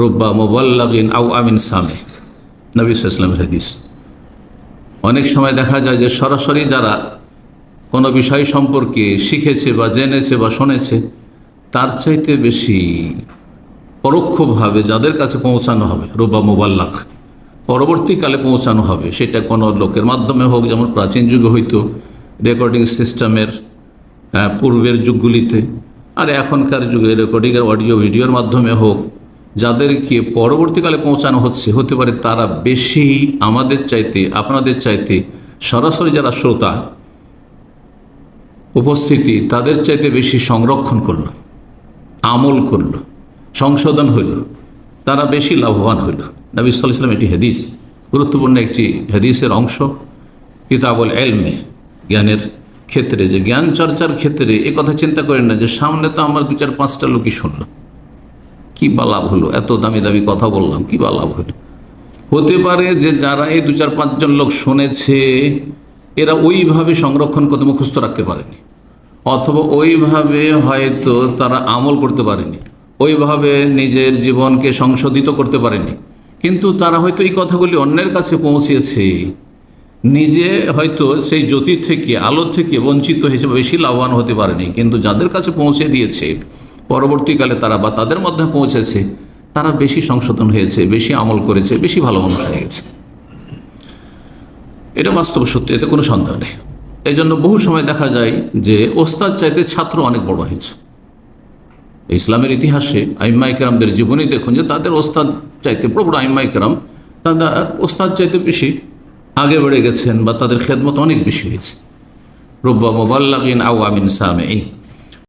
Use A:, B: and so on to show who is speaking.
A: রব্বা মোবাল্লাগিন আউ আমিন সামে। নবী ইসলামের হাদিস। অনেক সময় দেখা যায় যে সরাসরি যারা কোনো বিষয় সম্পর্কে শিখেছে বা জেনেছে বা শুনেছে, তার চাইতে বেশি পরোক্ষভাবে যাদের কাছে পৌঁছানো হবে রোবা মোবাল্লাক পরবর্তীকালে পৌঁছানো হবে, সেটা কোনো লোকের মাধ্যমে হোক, যেমন প্রাচীন যুগে হইতো, রেকর্ডিং সিস্টেমের পূর্বের যুগগুলিতে, আর এখনকার যুগে রেকর্ডিংয়ের অডিও, ভিডিওর মাধ্যমে হোক যাদেরকে পরবর্তীকালে পৌঁছানো হচ্ছে, হতে পারে তারা বেশি আমাদের চাইতে, আপনাদের চাইতে, সরাসরি যারা শ্রোতা উপস্থিতি, তাদের চাইতে বেশি সংরক্ষণ করল, আমল করল, সংশোধন হইল, তারা বেশি লাভবান হইল। নবী সাল্লাহ ইসলাম এটি হাদিস, গুরুত্বপূর্ণ একটি হাদিসের অংশ, কিতাবল এলমে জ্ঞানের ক্ষেত্রে, যে জ্ঞান চর্চার ক্ষেত্রে, এ কথা চিন্তা করেন না যে সামনে তো আমার দু চার পাঁচটা লোকই শুনলো। কি বা লাভ হলো? এত দামি দামি কথা বললাম, কি বা লাভ হলো? হতে পারে যে যারা এই দু চার পাঁচজন লোক শুনেছে, এরা ওইভাবে সংরক্ষণ করতে মুখস্থ রাখতে পারেনি। অথবা ওইভাবে হয়তো তারা আমল করতে পারেনি। ওইভাবে নিজের জীবনকে সংশোধিত করতে পারেনি। কিন্তু তারা হয়তো এই কথাগুলি অন্যের কাছে পৌঁছেছে। নিজে হয়তো সেই জ্যোতি থেকে, আলো থেকে বঞ্চিত হিসেবে বেশি লাভবান হতে পারেনি। কিন্তু যাদের কাছে পৌঁছে দিয়েছে পরবর্তীকালে তারা বা তাদের মধ্যে পৌঁছেছে, তারা বেশি সংশোধন হয়েছে, বেশি আমল করেছে, বেশি ভালো মানুষ হয়ে গেছে। এটা বাস্তব সত্যি, এতে কোনো সন্দেহ নেই। এই জন্য বহু সময় দেখা যায় যে ওস্তাদ চাইতে ছাত্র অনেক বড় হয়েছে। ইসলামের ইতিহাসে আইম্মা ইকরামদের জীবনী দেখুন যে তাদের ওস্তাদ চাইতে বড় বড় আইম্মা ইকরাম তারা ওস্তাদ চাইতে বেশি আগে বেড়ে গেছেন বা তাদের খেদমত অনেক বেশি হয়েছে। রব্বা মোবাল্লাগিন আউ আমিন সামেইন